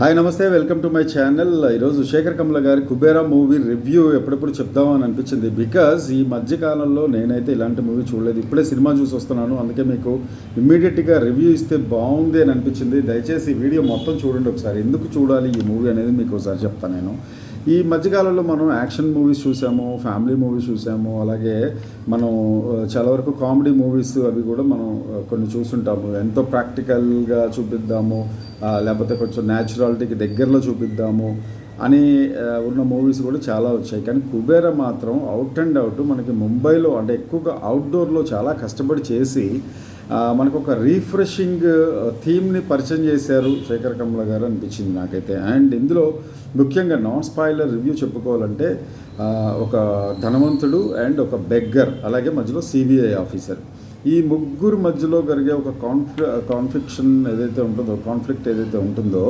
Hi నమస్తే welcome to my channel. ఈరోజు శేఖర్ కమల గారి కుబేరా మూవీ రివ్యూ ఎప్పుడెప్పుడు చెప్దామని అనిపించింది. బికాజ్ ఈ మధ్యకాలంలో నేనైతే ఇలాంటి మూవీ చూడలేదు. ఇప్పుడే సినిమా చూసి వస్తున్నాను. అందుకే మీకు ఇమ్మీడియట్గా రివ్యూ ఇస్తే బాగుంది అని అనిపించింది. దయచేసి వీడియో మొత్తం చూడండి ఒకసారి. ఎందుకు చూడాలి? ఈ మూవీ అనేది మీకు ఒకసారి చెప్తాను నేను. ఈ మధ్యకాలంలో మనం యాక్షన్ మూవీస్ చూసాము ఫ్యామిలీ మూవీస్ చూసాము అలాగే మనం చాలా వరకు కామెడీ మూవీస్ అవి కూడా మనం కొన్ని చూసుంటాము ఎంతో ప్రాక్టికల్గా చూపిద్దాము లేకపోతే కొంచెం న్యాచురాలిటీకి దగ్గరలో చూపిద్దాము అని ఉన్న మూవీస్ కూడా చాలా వచ్చాయి. కానీ కుబేర మాత్రం అవుట్ అండ్ అవుట్ మనకి ముంబైలో అంటే ఎక్కువగా అవుట్డోర్లో చాలా కష్టపడి చేసి మనకు ఒక రీఫ్రెషింగ్ థీమ్ని పరిచయం చేశారు శేఖర్ కమల గారు అనిపించింది నాకైతే. అండ్ ఇందులో ముఖ్యంగా నాన్ స్పాయిలర్ రివ్యూ చెప్పుకోవాలంటే ఒక ధనవంతుడు అండ్ ఒక బెగ్గర్ అలాగే మధ్యలో సిబిఐ ఆఫీసర్. ఈ ముగ్గురు మధ్యలో జరిగే ఒక కాన్ఫ్లి కాన్ఫ్లిక్షన్ ఏదైతే ఉంటుందో కాన్ఫ్లిక్ట్ ఏదైతే ఉంటుందో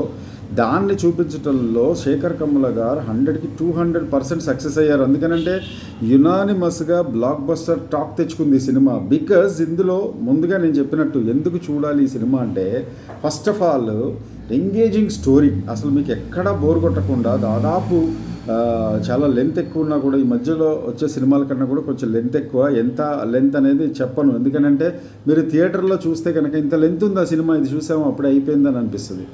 దాన్ని చూపించడంలో శేఖర్ కమ్ముల గారు హండ్రెడ్కి టూ హండ్రెడ్ పర్సెంట్ సక్సెస్ అయ్యారు. ఎందుకనంటే యునానిమస్గా బ్లాక్ బస్టర్ టాక్ తెచ్చుకుంది ఈ సినిమా. బికాజ్ ఇందులో ముందుగా నేను చెప్పినట్టు ఎందుకు చూడాలి ఈ సినిమా అంటే first of all engaging story అసలు మీకు ఎక్కడా బోర్ కొట్టకుండా దాదాపు చాలా లెంత్ ఎక్కువ ఉన్నా కూడా ఈ మధ్యలో వచ్చే సినిమాల కన్నా కూడా కొంచెం లెంత్ ఎక్కువ. ఎంత లెంత్ అనేది చెప్పను. ఎందుకంటే మీరు థియేటర్లో చూస్తే కనుక ఇంత లెంత్ ఉంది ఆ సినిమా? ఇది చూసాము అప్పుడే అయిపోయిందని అనిపిస్తుంది.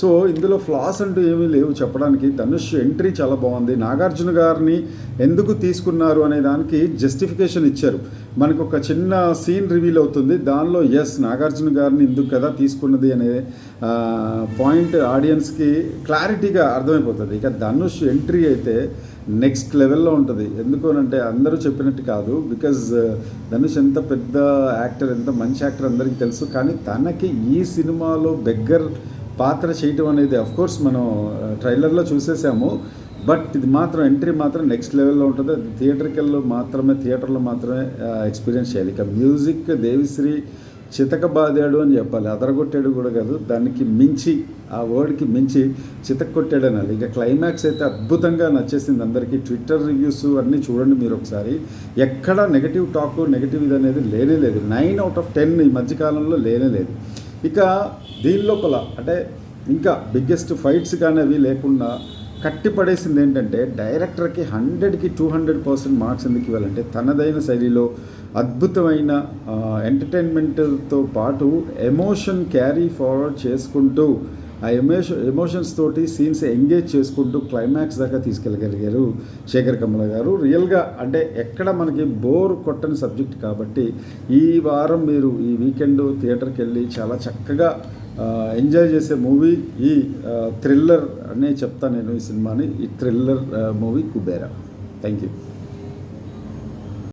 సో ఇందులో ఫ్లాస్ అంటూ ఏమీ లేవు చెప్పడానికి. ధనుష్ ఎంట్రీ చాలా బాగుంది. నాగార్జున గారిని ఎందుకు తీసుకున్నారు అనే దానికి జస్టిఫికేషన్ ఇచ్చారు. మనకు ఒక చిన్న సీన్ రివీల్ అవుతుంది. దానిలో ఎస్ నాగార్జున గారిని ఎందుకు కదా తీసుకున్నది అనే పాయింట్ ఆడియన్స్కి క్లారిటీగా అర్థమైపోతుంది. ఇక ధనుష్ ఎంట్రీ అయితే నెక్స్ట్ లెవెల్లో ఉంటుంది. ఎందుకనంటే అందరూ చెప్పినట్టు కాదు. బికాజ్ ధనుష్ ఎంత పెద్ద యాక్టర్ ఎంత మంచి యాక్టర్ అందరికీ తెలుసు. కానీ తనకి ఈ సినిమాలో బెగ్గర్ పాత్ర చేయటం అనేది అఫ్కోర్స్ మనం ట్రైలర్లో చూసేసాము. బట్ ఇది మాత్రం ఎంట్రీ మాత్రం నెక్స్ట్ లెవెల్లో ఉంటుంది. థియేటర్కి వెళ్ళి మాత్రమే థియేటర్లో మాత్రమే ఎక్స్పీరియన్స్ చేయాలి. ఇక మ్యూజిక్ దేవిశ్రీ చితక బాదాడు అని చెప్పాలి. అదరగొట్టాడు కూడా కాదు. దానికి మించి ఆ వర్డ్కి మించి చితక కొట్టాడు అనాలి ఇక క్లైమాక్స్ అయితే అద్భుతంగా నచ్చేసింది అందరికీ. ట్విట్టర్ రివ్యూస్ అన్నీ చూడండి మీరు ఒకసారి. ఎక్కడ నెగటివ్ టాక్ నెగిటివ్ ఇది అనేది లేనే లేదు. నైన్ అవుట్ ఆఫ్ టెన్ ఈ మధ్యకాలంలో లేనే లేదు. ఇక దీని లోపల అంటే ఇంకా బిగ్గెస్ట్ ఫైట్స్ కానీ అవి లేకుండా కట్టి పడేసింది ఏంటంటే డైరెక్టర్కి హండ్రెడ్కి టూ హండ్రెడ్ పర్సెంట్ మార్క్స్ ఎందుకు ఇవ్వాలంటే తనదైన శైలిలో అద్భుతమైన ఎంటర్టైన్మెంట్తో పాటు ఎమోషన్ క్యారీ ఫార్వర్డ్ చేసుకుంటూ ఆ ఎమోషన్ ఎమోషన్స్ తోటి సీన్స్ ఎంగేజ్ చేసుకుంటూ క్లైమాక్స్ దాకా తీసుకెళ్ళగలిగారు శేఖర్ కమల గారు. రియల్గా అంటే ఎక్కడ మనకి బోర్ కొట్టని సబ్జెక్ట్ కాబట్టి ఈ వారం మీరు ఈ వీకెండ్ థియేటర్కి వెళ్ళి చాలా చక్కగా ఎంజాయ్ చేసే మూవీ ఈ థ్రిల్లర్ అనే చెప్తాను నేను ఈ సినిమాని. ఈ thriller movie Kubera. Thank you